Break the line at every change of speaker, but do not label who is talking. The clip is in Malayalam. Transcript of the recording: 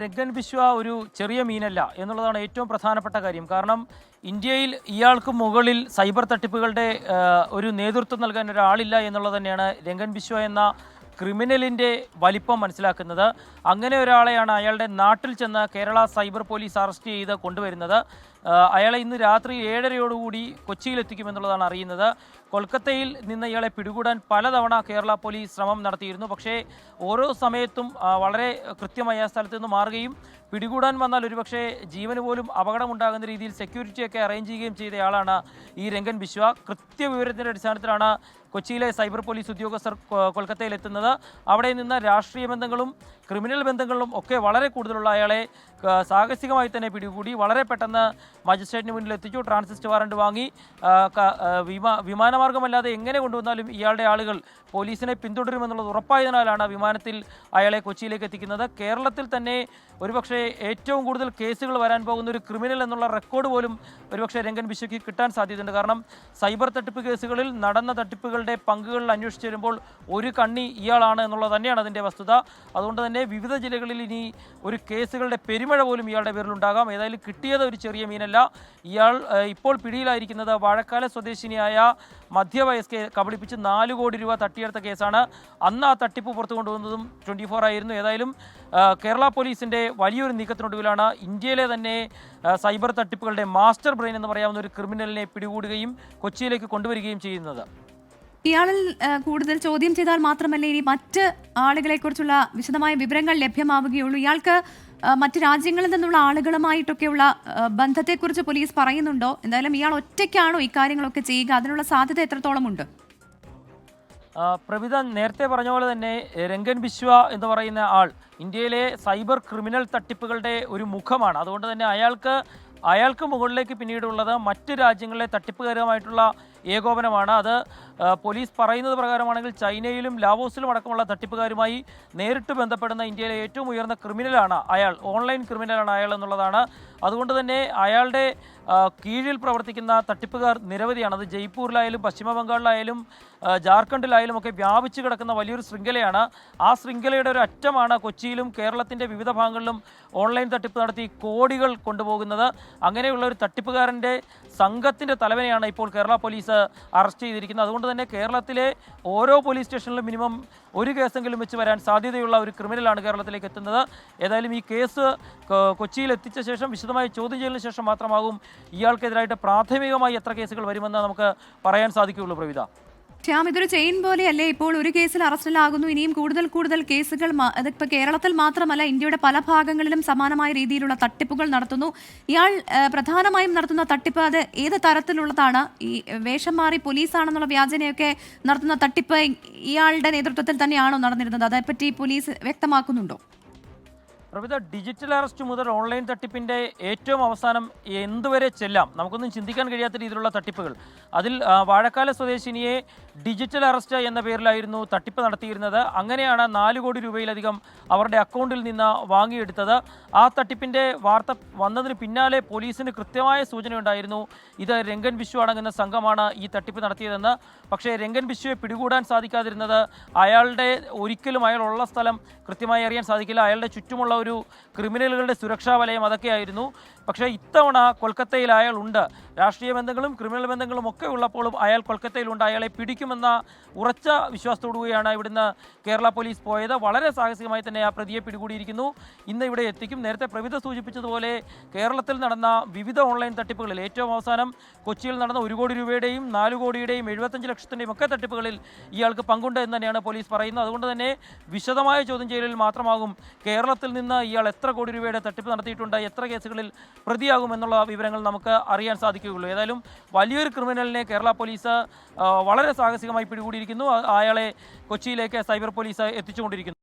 രംഗൻ ബിശ്വ ഒരു ചെറിയ മീനല്ല എന്നുള്ളതാണ് ഏറ്റവും പ്രധാനപ്പെട്ട കാര്യം. കാരണം ഇന്ത്യയിൽ ഇയാൾക്ക് മുകളിൽ സൈബർ തട്ടിപ്പുകളുടെ ഒരു നേതൃത്വം നൽകാൻ ഒരാളില്ല എന്നുള്ളത് തന്നെയാണ് രംഗൻ ബിശ്വ എന്ന ക്രിമിനലിന്റെ വലിപ്പം മനസ്സിലാക്കുന്നത്. അങ്ങനെ ഒരാളെയാണ് അയാളുടെ നാട്ടിൽ ചെന്ന് കേരള സൈബർ പോലീസ് അറസ്റ്റ് ചെയ്ത് കൊണ്ടുവരുന്നത്. അയാളെ ഇന്ന് രാത്രി ഏഴരയോടുകൂടി കൊച്ചിയിലെത്തിക്കുമെന്നുള്ളതാണ് അറിയുന്നത്. കൊൽക്കത്തയിൽ നിന്ന് ഇയാളെ പിടികൂടാൻ പലതവണ കേരള പോലീസ് ശ്രമം നടത്തിയിരുന്നു. പക്ഷേ ഓരോ സമയത്തും വളരെ കൃത്യമായ സ്ഥലത്തു നിന്ന് മാറുകയും പിടികൂടാൻ വന്നാൽ ഒരുപക്ഷെ ജീവന് പോലും അപകടമുണ്ടാകുന്ന രീതിയിൽ സെക്യൂരിറ്റിയൊക്കെ അറേഞ്ച് ചെയ്യുകയും ചെയ്തയാളാണ് ഈ രംഗൻ ബിശ്വ. കൃത്യവിവരത്തിന്റെ അടിസ്ഥാനത്തിലാണ് കൊച്ചിയിലെ സൈബർ പോലീസ് ഉദ്യോഗസ്ഥർ കൊൽക്കത്തയിലെത്തുന്നത്. അവിടെ നിന്ന് രാഷ്ട്രീയ ബന്ധങ്ങളും ക്രിമിനൽ ബന്ധങ്ങളിലും ഒക്കെ വളരെ കൂടുതലുള്ള അയാളെ സാഹസികമായി തന്നെ പിടികൂടി വളരെ പെട്ടെന്ന് മജിസ്ട്രേറ്റിന് മുന്നിൽ എത്തിച്ചു. ട്രാൻസിസ്റ്റ് വാറണ്ട് വാങ്ങി. വിമാ വിമാനമാർഗമല്ലാതെ എങ്ങനെ കൊണ്ടുവന്നാലും ഇയാളുടെ ആളുകൾ പോലീസിനെ പിന്തുടരുമെന്നുള്ളത് ഉറപ്പായതിനാലാണ് വിമാനത്തിൽ അയാളെ കൊച്ചിയിലേക്ക് എത്തിക്കുന്നത്. കേരളത്തിൽ തന്നെ ഒരുപക്ഷെ ഏറ്റവും കൂടുതൽ കേസുകൾ വരാൻ പോകുന്ന ഒരു ക്രിമിനൽ എന്നുള്ള റെക്കോർഡ് പോലും ഒരുപക്ഷെ രംഗൻ ബിശ്വയ്ക്ക് കിട്ടാൻ സാധ്യതയുണ്ട്. കാരണം സൈബർ തട്ടിപ്പ് കേസുകളിൽ നടന്ന തട്ടിപ്പുകളുടെ പങ്കുകളിൽ അന്വേഷിച്ച് വരുമ്പോൾ ഒരു കണ്ണി ഇയാളാണ് എന്നുള്ളത് തന്നെയാണ് അതിന്റെ വസ്തുത. അതുകൊണ്ട് തന്നെ വിവിധ ജില്ലകളിൽ ഇനി ഒരു കേസുകളുടെ പെരുമഴ പോലും ഇയാളുടെ പേരിലുണ്ടാകാം. ഏതായാലും കിട്ടിയത് ഒരു ചെറിയ മീനല്ല. ഇയാൾ ഇപ്പോൾ പിടിയിലായിരിക്കുന്നത് വാഴക്കാല സ്വദേശിനിയായ മധ്യവയസ്കയെ കബളിപ്പിച്ച് നാല് കോടി രൂപ തട്ടിയെടുത്ത കേസാണ്. അന്ന് ആ തട്ടിപ്പ് പുറത്തു കൊണ്ടുവന്നതും ട്വന്റി ഫോർ ആയിരുന്നു. ഏതായാലും കേരള പോലീസിന്റെ വലിയൊരു നീക്കത്തിനൊടുവിലാണ് ഇന്ത്യയിലെ തന്നെ സൈബർ തട്ടിപ്പുകളുടെ മാസ്റ്റർ ബ്രെയിൻ എന്ന് പറയാവുന്ന ഒരു ക്രിമിനലിനെ പിടികൂടുകയും കൊച്ചിയിലേക്ക് കൊണ്ടുവരികയും ചെയ്യുന്നത്.
ഇയാളിൽ കൂടുതൽ ചോദ്യം ചെയ്താൽ മാത്രമല്ല ഇനി മറ്റ് ആളുകളെ കുറിച്ചുള്ള വിശദമായ വിവരങ്ങൾ ലഭ്യമാവുകയുള്ളൂ. ഇയാൾക്ക് മറ്റ് രാജ്യങ്ങളിൽ നിന്നുള്ള ആളുകളുമായിട്ടൊക്കെയുള്ള ബന്ധത്തെക്കുറിച്ച് പോലീസ് പറയുന്നുണ്ടോ? എന്തായാലും ഇയാൾ ഒറ്റയ്ക്കാണോ ഇക്കാര്യങ്ങളൊക്കെ ചെയ്യുക? അതിനുള്ള സാധ്യത എത്രത്തോളം ഉണ്ട്?
പ്രവിത നേരത്തെ പറഞ്ഞ പോലെ തന്നെ രംഗൻ ബിശ്വ എന്ന് പറയുന്ന ആൾ ഇന്ത്യയിലെ സൈബർ ക്രിമിനൽ തട്ടിപ്പുകളുടെ ഒരു മുഖമാണ്. അതുകൊണ്ട് തന്നെ അയാൾക്ക് അയാൾക്ക് മുകളിലേക്ക് പിന്നീടുള്ളത് മറ്റ് രാജ്യങ്ങളിലെ തട്ടിപ്പുകാരുമായിട്ടുള്ള ഏകോപനമാണ്. അത് പോലീസ് പറയുന്നത് പ്രകാരമാണെങ്കിൽ ചൈനയിലും ലാവോസിലും അടക്കമുള്ള തട്ടിപ്പുകാരുമായി നേരിട്ട് ബന്ധപ്പെടുന്ന ഇന്ത്യയിലെ ഏറ്റവും ഉയർന്ന ക്രിമിനലാണ് അയാൾ. ഓൺലൈൻ ക്രിമിനലാണ് അയാൾ എന്നുള്ളതാണ്. അതുകൊണ്ട് തന്നെ അയാളുടെ കീഴിൽ പ്രവർത്തിക്കുന്ന തട്ടിപ്പുകാർ നിരവധിയാണ്. അത് ജയ്പൂരിലായാലും പശ്ചിമ ബംഗാളിലായാലും ജാർഖണ്ഡിലായാലും ഒക്കെ വ്യാപിച്ചു കിടക്കുന്ന വലിയൊരു ശൃംഖലയാണ്. ആ ശൃംഖലയുടെ ഒരു അറ്റമാണ് കൊച്ചിയിലും കേരളത്തിന്റെ വിവിധ ഭാഗങ്ങളിലും ഓൺലൈൻ തട്ടിപ്പ് നടത്തി കോടികൾ കൊണ്ടുപോകുന്നത്. അങ്ങനെയുള്ള ഒരു തട്ടിപ്പുകാരന്റെ സംഘത്തിന്റെ തലവനെയാണ് ഇപ്പോൾ കേരള പോലീസ് അറസ്റ്റ് ചെയ്തിരിക്കുന്നത് അതുകൊണ്ട് തന്നെ കേരളത്തിലെ ഓരോ പോലീസ് സ്റ്റേഷനിലും മിനിമം ഒരു കേസെങ്കിലും വെച്ച് വരാൻ സാധ്യതയുള്ള ഒരു ക്രിമിനലാണ് കേരളത്തിലേക്ക് എത്തുന്നത്. ഏതായാലും ഈ കേസ് കൊച്ചിയിൽ എത്തിച്ച ശേഷം വിശദമായി ചോദ്യം ചെയ്യലിന് ശേഷം മാത്രമാകും ഇയാൾക്കെതിരായിട്ട് പ്രാഥമികമായി എത്ര കേസുകൾ വരുമെന്ന് നമുക്ക് പറയാൻ സാധിക്കുകയുള്ളൂ പ്രവിധ
ശ്യാം ഇതൊരു ചെയിൻ പോലെയല്ലേ? ഇപ്പോൾ ഒരു കേസിൽ അറസ്റ്റിലാകുന്നു. ഇനിയും കൂടുതൽ കൂടുതൽ കേസുകൾ അതിപ്പോൾ അതിപ്പോ കേരളത്തിൽ മാത്രമല്ല ഇന്ത്യയുടെ പല ഭാഗങ്ങളിലും സമാനമായ രീതിയിലുള്ള തട്ടിപ്പുകൾ നടത്തുന്നു. ഇയാൾ പ്രധാനമായും നടത്തുന്ന തട്ടിപ്പ് അത് ഏത് തരത്തിലുള്ളതാണ്? ഈ വേഷം മാറി പോലീസാണെന്നുള്ള വ്യാജനയൊക്കെ നടത്തുന്ന തട്ടിപ്പ് ഇയാളുടെ നേതൃത്വത്തിൽ തന്നെയാണോ നടന്നിരുന്നത്? അതേപ്പറ്റി പോലീസ് വ്യക്തമാക്കുന്നുണ്ടോ?
പ്രവിധ ഡിജിറ്റൽ അറസ്റ്റ് മുതൽ ഓൺലൈൻ തട്ടിപ്പിന്റെ ഏറ്റവും അവസാനം എന്തുവരെ ചെല്ലാം? നമുക്കൊന്നും ചിന്തിക്കാൻ കഴിയാത്ത രീതിയിലുള്ള തട്ടിപ്പുകൾ. അതിൽ വാഴക്കാല സ്വദേശിനിയെ ഡിജിറ്റൽ അറസ്റ്റ് എന്ന പേരിലായിരുന്നു തട്ടിപ്പ് നടത്തിയിരുന്നത്. അങ്ങനെയാണ് നാല് കോടി രൂപയിലധികം അവരുടെ അക്കൗണ്ടിൽ നിന്ന് വാങ്ങിയെടുത്തത്. ആ തട്ടിപ്പിന്റെ വാർത്ത വന്നതിന് പിന്നാലെ പോലീസിന് കൃത്യമായ സൂചനയുണ്ടായിരുന്നു. ഇത് രംഗൻ ബിശു അടങ്ങുന്ന സംഘമാണ് ഈ തട്ടിപ്പ് നടത്തിയതെന്ന്. പക്ഷേ രംഗൻ ബിശുവെ പിടികൂടാൻ സാധിക്കാതിരുന്നത് അയാളുടെ ഒരിക്കലും അയാളുള്ള സ്ഥലം കൃത്യമായി അറിയാൻ സാധിക്കില്ല. അയാളുടെ ചുറ്റുമുള്ള ഒരു ക്രിമിനലുകളുടെ സുരക്ഷാ വലയം അതൊക്കെയായിരുന്നു. പക്ഷേ ഇത്തവണ കൊൽക്കത്തയിൽ അയാൾ ഉണ്ട്. രാഷ്ട്രീയ ബന്ധങ്ങളും ക്രിമിനൽ ബന്ധങ്ങളും ഒക്കെ ഉള്ളപ്പോഴും അയാൾ കൊൽക്കത്തയിലുണ്ട് അയാളെ പിടിക്കുമെന്ന ഉറച്ച വിശ്വാസത്തോടുകൂടിയാണ് ഇവിടുന്ന് കേരള പോലീസ് പോയത്. വളരെ സാഹസികമായി തന്നെ ആ പ്രതിയെ പിടികൂടിയിരിക്കുന്നു. ഇന്ന് ഇവിടെ എത്തിക്കും. നേരത്തെ പ്രവിധ സൂചിപ്പിച്ചതുപോലെ കേരളത്തിൽ നടന്ന വിവിധ ഓൺലൈൻ തട്ടിപ്പുകളിൽ ഏറ്റവും അവസാനം കൊച്ചിയിൽ നടന്ന ഒരു കോടി രൂപയുടെയും നാല് കോടിയുടെയും എഴുപത്തഞ്ച് ലക്ഷത്തിന്റെയും ഒക്കെ തട്ടിപ്പുകളിൽ ഇയാൾക്ക് പങ്കുണ്ട് എന്ന് തന്നെയാണ് പോലീസ് പറയുന്നത്. അതുകൊണ്ട് തന്നെ വിശദമായ ചോദ്യം ചെയ്യലിൽ മാത്രമാകും കേരളത്തിൽ നിന്ന് ഇയാൾ എത്ര കോടി രൂപയുടെ തട്ടിപ്പ് നടത്തിയിട്ടുണ്ട് എത്ര കേസുകളിൽ പ്രതിയാകും എന്നുള്ള വിവരങ്ങൾ നമുക്ക് അറിയാൻ സാധിക്കുകയുള്ളൂ ഏതായാലും വലിയൊരു ക്രിമിനലിനെ കേരള പോലീസ് വളരെ സാഹസികമായി പിടികൂടിയിരിക്കുന്നു. അയാളെ കൊച്ചിയിലേക്ക് സൈബർ പോലീസ് എത്തിച്ചുകൊണ്ടിരിക്കുന്നു.